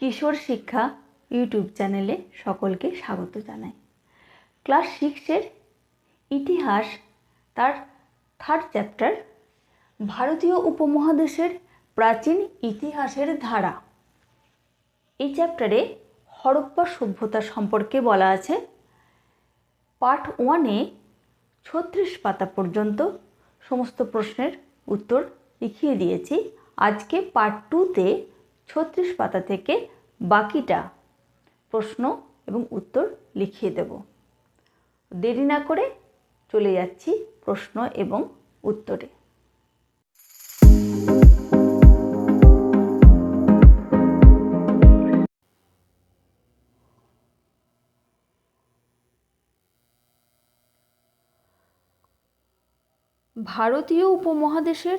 কিশোর শিক্ষা ইউটিউব চ্যানেলে সকলকে স্বাগত জানাই। ক্লাস সিক্সের ইতিহাস তার থার্ড চ্যাপ্টার ভারতীয় উপমহাদেশের প্রাচীন ইতিহাসের ধারা। এই চ্যাপ্টারে হরপ্পা সভ্যতা সম্পর্কে বলা আছে। পার্ট ওয়ানে ছত্রিশ পাতা পর্যন্ত সমস্ত প্রশ্নের উত্তর লিখিয়ে দিয়েছি। আজকে পার্ট টুতে ছত্রিশ পাতা থেকে বাকিটা প্রশ্ন এবং উত্তর লিখিয়ে দেব। দেরি না করে চলে যাচ্ছি প্রশ্ন এবং উত্তরে। ভারতীয় উপমহাদেশের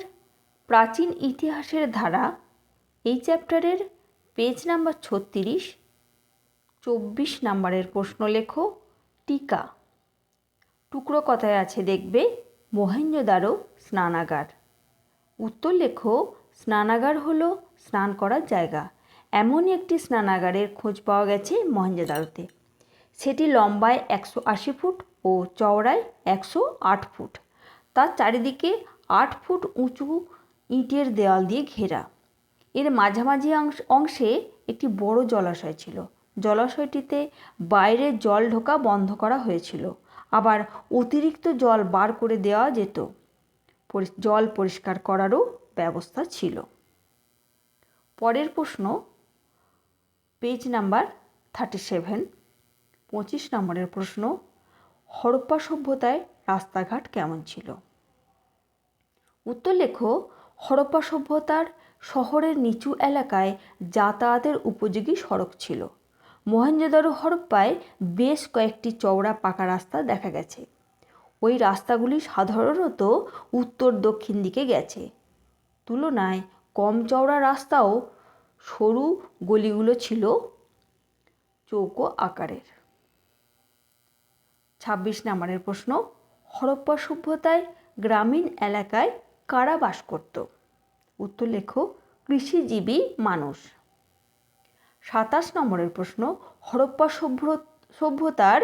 প্রাচীন ইতিহাসের ধারা এই চ্যাপ্টারের পেজ নাম্বার ছত্রিশ, চব্বিশ নাম্বারের প্রশ্ন লেখো টিকা। টুকরো কথায় আছে দেখবে মহেঞ্জোদারো স্নানাগার। উত্তর লেখো, স্নানাগার হলো স্নান করার জায়গা। এমনই একটি স্নানাগারের খোঁজ পাওয়া গেছে মহেঞ্জোদারোতে সেটি লম্বায় একশো আশি ফুট ও চওড়ায় একশো আট ফুট। তার চারিদিকে আট ফুট উঁচু ইটের দেওয়াল দিয়ে ঘেরা। এর মাঝামাঝি অংশে একটি বড় জলাশয় ছিল। জলাশয়টিতে বাইরে জল ঢোকা বন্ধ করা হয়েছিল। আবার অতিরিক্ত জল বার করে দেওয়া যেত। জল পরিষ্কার করারও ব্যবস্থা ছিল। পরের প্রশ্ন, পেজ নাম্বার থার্টি সেভেন। পঁচিশ নম্বরের প্রশ্ন, হরপ্পা সভ্যতায় রাস্তাঘাট কেমন ছিল? উত্তর লেখো হরপ্পা সভ্যতার শহরের নিচু এলাকায় যাতায়াতের উপযোগী সড়ক ছিল। মহেঞ্জোদারো হরপ্পায় বেশ কয়েকটি চওড়া পাকা রাস্তা দেখা গেছে। ওই রাস্তাগুলি সাধারণত উত্তর দক্ষিণ দিকে গেছে। তুলনায় কম চওড়া রাস্তাও সরু গলিগুলো ছিল চৌকো আকারের। ছাব্বিশ নম্বরের প্রশ্ন, হরপ্পা সভ্যতায় গ্রামীণ এলাকায় কারা বাস করত? উত্তর লেখো, কৃষিজীবী মানুষ। সাতাশ নম্বরের প্রশ্ন, হরপ্পা সভ্য সভ্যতার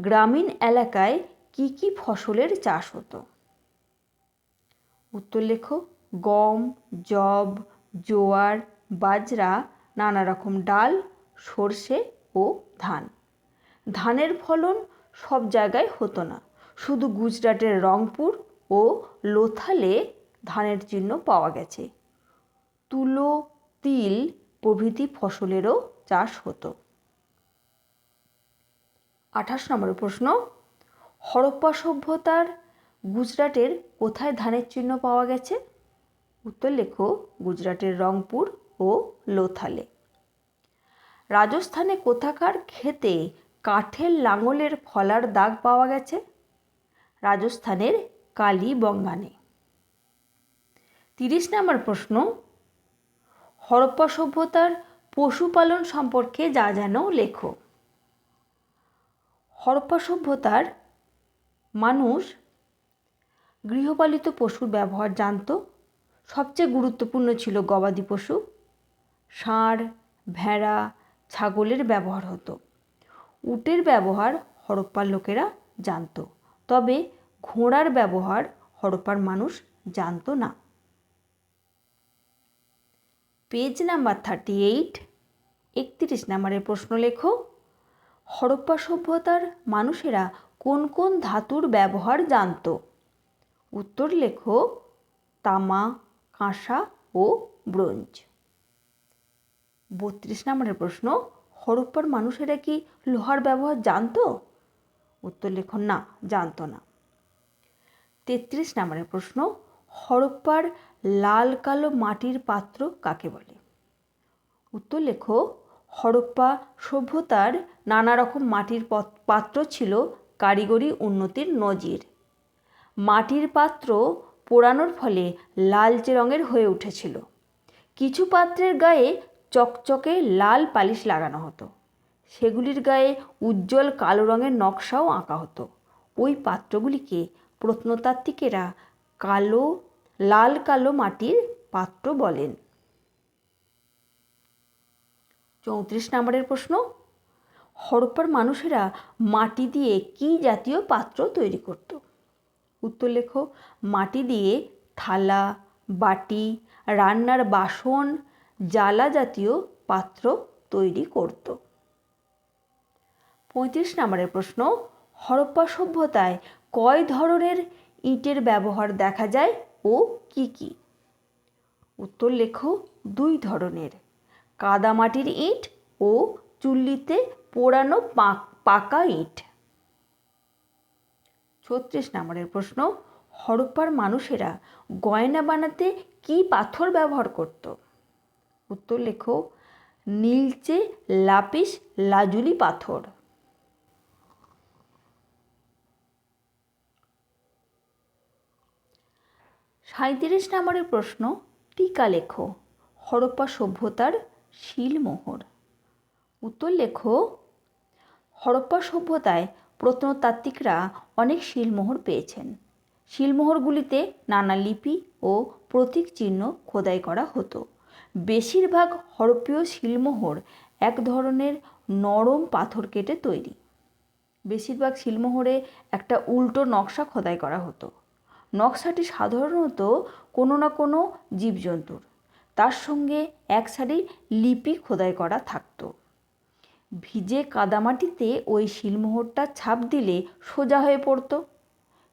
গ্রামীণ এলাকায় কি কি ফসলের চাষ হতো? উত্তর লেখো, গম জব জোয়ার, বাজরা, নানা রকম ডাল, সর্ষে ও ধান। ধানের ফলন সব জায়গায় হতো না। শুধু গুজরাটের রংপুর ও লোথালে ধানের চিহ্ন পাওয়া গেছে। তুলো, তিল প্রভৃতি ফসলেরও চাষ হতো। আঠাশ নম্বর প্রশ্ন, হরপ্পা সভ্যতার গুজরাটের কোথায় ধানের চিহ্ন পাওয়া গেছে? উত্তর লেখো, গুজরাটের রংপুর ও লোথালে। রাজস্থানে কোথাকার খেতে কাঠের লাঙলের ফলার দাগ পাওয়া গেছে? রাজস্থানের কালীবঙ্গানে তিরিশ নম্বর প্রশ্ন, হরপ্পা সভ্যতার পশুপালন সম্পর্কে যা যেন লেখো। হরপ্পা সভ্যতার মানুষ গৃহপালিত পশুর ব্যবহার জানত। সবচেয়ে গুরুত্বপূর্ণ ছিল গবাদি পশু। ষাঁড়, ভেড়া, ছাগলের ব্যবহার হতো। উটের ব্যবহার হরপ্পার লোকেরা জানত। তবে ঘোড়ার ব্যবহার হরপ্পার মানুষ জানত না। পেজ নাম্বার থার্টি এইট একত্রিশ নাম্বারের প্রশ্ন লেখো। হরপ্পা সভ্যতার মানুষেরা কোন কোন ধাতুর ব্যবহার জানত? উত্তর লেখো, তামা, কাঁসা ও ব্রোঞ্জ। বত্রিশ নম্বরের প্রশ্ন, হরপ্পার মানুষেরা কি লোহার ব্যবহার জানতো? উত্তর লেখো, না, জানতো না। তেত্রিশ নম্বরের প্রশ্ন, হরপ্পার লাল কালো মাটির পাত্র কাকে বলে? উত্তর লেখো, হরপ্পা সভ্যতার নানা রকম মাটির পাত্র ছিল কারিগরি উন্নতির নজির। মাটির পাত্র পোড়ানোর ফলে লালচে রঙের হয়ে উঠেছিল। কিছু পাত্রের গায়ে চকচকে লাল পালিশ লাগানো হতো। সেগুলির গায়ে উজ্জ্বল কালো রঙের নকশাও আঁকা হতো। ওই পাত্রগুলিকে প্রত্নতাত্ত্বিকেরা কালো, লাল কালো মাটির পাত্র বলেন। চৌত্রিশ নম্বরের প্রশ্ন, হরপ্পার মানুষেরা মাটি দিয়ে কি জাতীয় পাত্র তৈরি করত? উত্তর লেখো, মাটি দিয়ে থালা, বাটি, রান্নার বাসন, জ্বালা জাতীয় পাত্র তৈরি করত। পঁয়ত্রিশ নম্বরের প্রশ্ন, হরপ্পা সভ্যতায় কয় ধরনের ইটের ব্যবহার দেখা যায় ও কি কি? উত্তর লেখো, দুই ধরনের। কাদামাটির ইট ও চুল্লিতে পোড়ানো পাকা ইট। ছত্রিশ নম্বরের প্রশ্ন, হরপ্পার মানুষেরা গয়না বানাতে কি পাথর ব্যবহার করত? উত্তর লেখো, নীলচে লাপিস লাজুলি পাথর। সাঁত্রিশ নম্বরের প্রশ্ন, টিকা লেখো। হরপ্পা সভ্যতার শিলমোহর। উত্তর লেখো, হরপ্পা সভ্যতায় প্রত্নতাত্ত্বিকরা অনেক শিলমোহর পেয়েছেন। শিলমোহরগুলিতে নানা লিপি ও প্রতীক চিহ্ন খোদাই করা হতো। বেশিরভাগ হরপ্পীয় শিলমোহর এক ধরনের নরম পাথর কেটে তৈরি। বেশিরভাগ শিলমোহরে একটা উল্টো নকশা খোদাই করা হতো। নকশাটি সাধারণত কোনো না কোনো জীবজন্তুর। তার সঙ্গে এক সারি লিপি খোদাই করা থাকতো। ভিজে কাদামাটিতে ওই শিলমোহরটা ছাপ দিলে সোজা হয়ে পড়তো।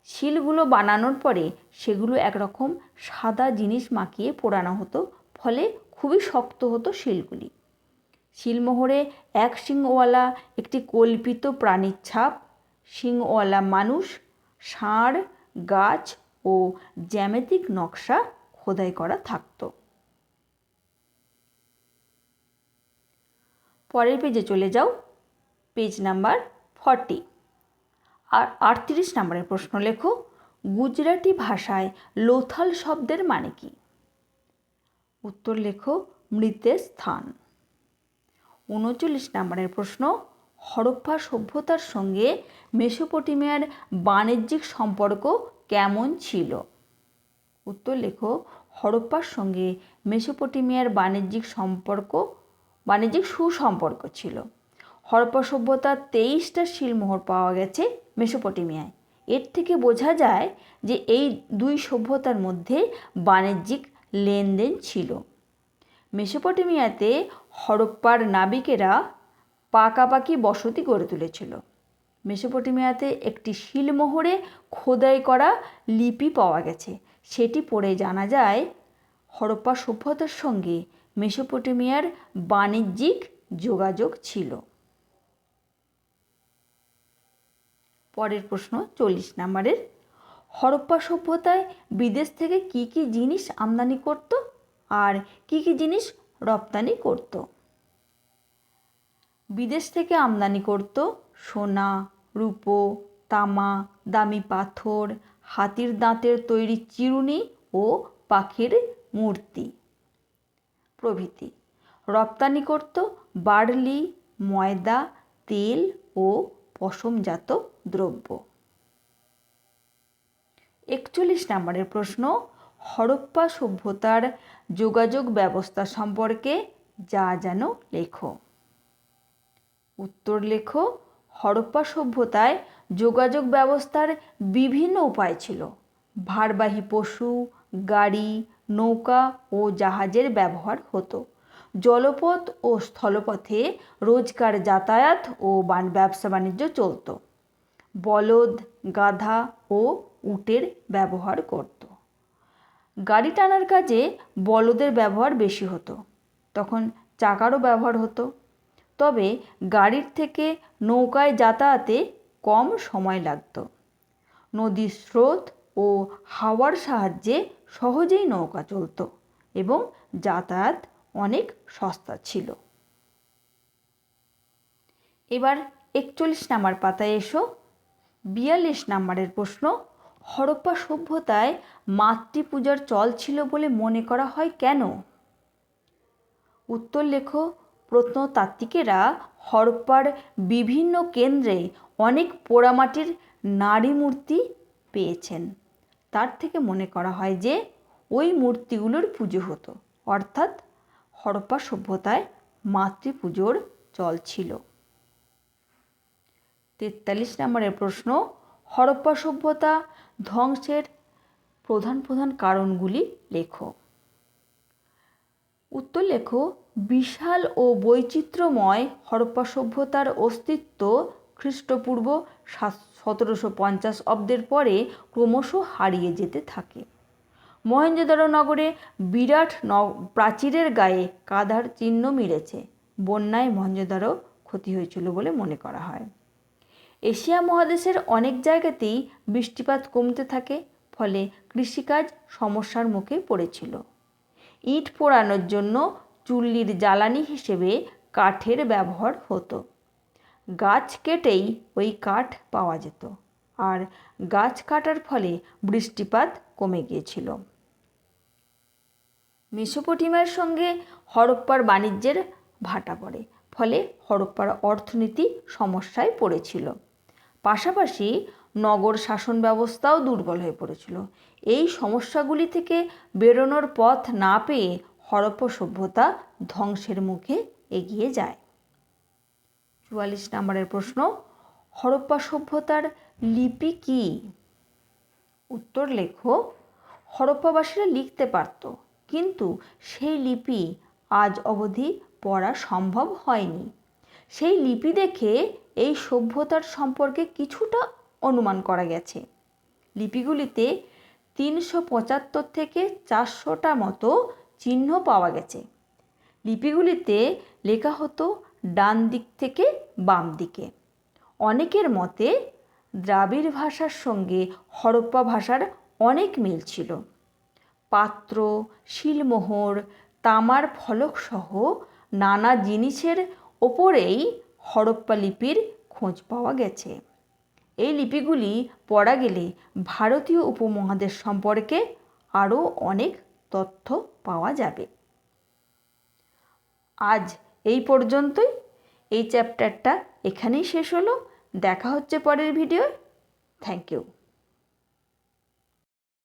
শিলগুলো বানানোর পরে সেগুলো একরকম সাদা জিনিস মাখিয়ে পোড়ানো হতো, ফলে খুবই শক্ত হতো শিলগুলি। শিলমোহরে এক শিংওয়ালা, একটি কল্পিত প্রাণীর ছাপ, শিংওয়ালা মানুষ, ষাঁড়, গাছ ও জ্যামিতিক নকশা খোদাই করা থাকতো। পরের পেজে চলে যাও। পেজ নাম্বার ফর্টি আর আটত্রিশ নম্বরের প্রশ্ন লেখো, গুজরাটি ভাষায় লোথাল শব্দের মানে কি? উত্তর লেখো, মৃতের স্থান। উনচল্লিশ নম্বরের প্রশ্ন, হরপ্পা সভ্যতার সঙ্গে মেসোপটেমিয়ার বাণিজ্যিক সম্পর্ক কেমন ছিল? উত্তর লেখো, হরপ্পার সঙ্গে মেসোপটেমিয়ার বাণিজ্যিক সম্পর্ক, বাণিজ্যিক সুসম্পর্ক ছিল। হরপ্পা সভ্যতার তেইশটা শিলমোহর পাওয়া গেছে মেসোপটেমিয়ায়। এর থেকে বোঝা যায় যে এই দুই সভ্যতার মধ্যে বাণিজ্যিক লেনদেন ছিল। মেসোপটেমিয়াতে হরপ্পার নাবিকেরা পাকাপাকি বসতি গড়ে তুলেছিল। মেসোপটেমিয়াতে একটি শিলমোহরে খোদাই করা লিপি পাওয়া গেছে। সেটি পড়ে জানা যায়, হরপ্পা সভ্যতার সঙ্গে মেসোপটেমিয়ার বাণিজ্যিক যোগাযোগ ছিল। পরের প্রশ্ন চল্লিশ নম্বরের, হরপ্পা সভ্যতায় বিদেশ থেকে কি কি জিনিস আমদানি করত আর কি কি জিনিস রপ্তানি করত? বিদেশ থেকে আমদানি করত সোনা, রূপো, তামা, দামি পাথর, হাতির দাঁতের তৈরি চিরুনি ও পাখির মূর্তি। প্রভৃতি, রপ্তানি করত বার্লি, ময়দা, তেল ও পশমজাত দ্রব্য। একচল্লিশ নম্বরের প্রশ্ন, হরপ্পা সভ্যতার যোগাযোগ ব্যবস্থা সম্পর্কে যা যেন লেখো। উত্তর লেখো হরপ্পা সভ্যতায় যোগাযোগ ব্যবস্থার বিভিন্ন উপায় ছিল। ভারবাহী পশু, গাড়ি, নৌকা ও জাহাজের ব্যবহার হতো। জলপথ ও স্থলপথে রোজকার যাতায়াত ও বান ব্যবসা বাণিজ্য চলত। বলদ, গাধা ও উটের ব্যবহার করত। গাড়ি টানার কাজে বলদের ব্যবহার বেশি হতো। তখন চাকারও ব্যবহার হতো। তবে গাড়ির থেকে নৌকায় যাতায়াতে কম সময় লাগত। নদীর স্রোত ও হাওয়ার সাহায্যে সহজেই নৌকা চলত এবং যাতায়াত অনেক সস্তা ছিল। এবার একচল্লিশ নাম্বার পাতায় এসো। বিয়াল্লিশ নাম্বারের প্রশ্ন, হরপ্পা সভ্যতায় মাতৃপূজার চল ছিল বলে মনে করা হয় কেন? উত্তর লেখো প্রত্নতাত্ত্বিকেরা হরপ্পার বিভিন্ন কেন্দ্রে অনেক পোড়ামাটির নারী মূর্তি পেয়েছেন। তার থেকে মনে করা হয় যে ওই মূর্তিগুলোর পুজো হতো। অর্থাৎ হরপ্পা সভ্যতায় মাতৃপুজোর চল ছিল। তেতাল্লিশ নম্বরের প্রশ্ন, হরপ্পা সভ্যতা ধ্বংসের প্রধান প্রধান কারণগুলি লেখো। উত্তর লেখো, বিশাল ও বৈচিত্র্যময় হরপ্পা সভ্যতার অস্তিত্ব খ্রিস্টপূর্ব সতেরোশো পঞ্চাশ অব্দের পরে ক্রমশ হারিয়ে যেতে থাকে। মহেঞ্জোদারো নগরে বিরাট ন, প্রাচীরের গায়ে কাদার চিহ্ন মিলেছে। বন্যায় মহেঞ্জোদারো ক্ষতি হয়েছিল বলে মনে করা হয়। এশিয়া মহাদেশের অনেক জায়গাতেই বৃষ্টিপাত কমতে থাকে, ফলে কৃষিকাজ সমস্যার মুখে পড়েছিল। ইট পোড়ানোর জন্য চুল্লির জ্বালানি হিসেবে কাঠের ব্যবহার হতো। গাছ কেটেই ওই কাঠ পাওয়া যেত আর গাছ কাটার ফলে বৃষ্টিপাত কমে গিয়েছিল। মেসোপটিমার সঙ্গে হরপ্পার বাণিজ্যের ভাটা পড়ে, ফলে হরপ্পার অর্থনীতি সমস্যায় পড়েছিল। পাশাপাশি নগর শাসন ব্যবস্থাও দুর্বল হয়ে পড়েছিল। এই সমস্যাগুলি থেকে বেরোনোর পথ না পেয়ে হরপ্পা সভ্যতা ধ্বংসের মুখে এগিয়ে যায়। চুয়াল্লিশ নম্বরের প্রশ্ন, হরপ্পা সভ্যতার লিপি কি? উত্তর লেখো, হরপ্পাবাসীরা লিখতে পারত, কিন্তু সেই লিপি আজ অবধি পড়া সম্ভব হয়নি। সেই লিপি দেখে এই সভ্যতার সম্পর্কে কিছুটা অনুমান করা গেছে। লিপিগুলিতে তিনশো পঁচাত্তর থেকে চারশোটা মতো চিহ্ন পাওয়া গেছে। লিপিগুলিতে লেখা হতো ডান দিক থেকে বাম দিকে। অনেকের মতে দ্রাবিড় ভাষার সঙ্গে হরপ্পা ভাষার অনেক মিল ছিল। পাত্র, শিলমোহর, তামার ফলকসহ নানা জিনিসের ওপরেই হরপ্পা লিপির খোঁজ পাওয়া গেছে। এই লিপিগুলি পড়া গেলে ভারতীয় উপমহাদেশ সম্পর্কে আরও অনেক তথ্য পাওয়া যাবে। আজ এই পর্যন্তই। এই চ্যাপ্টারটা এখানেই শেষ হলো। দেখা হচ্ছে পরের ভিডিও থ্যাংক ইউ।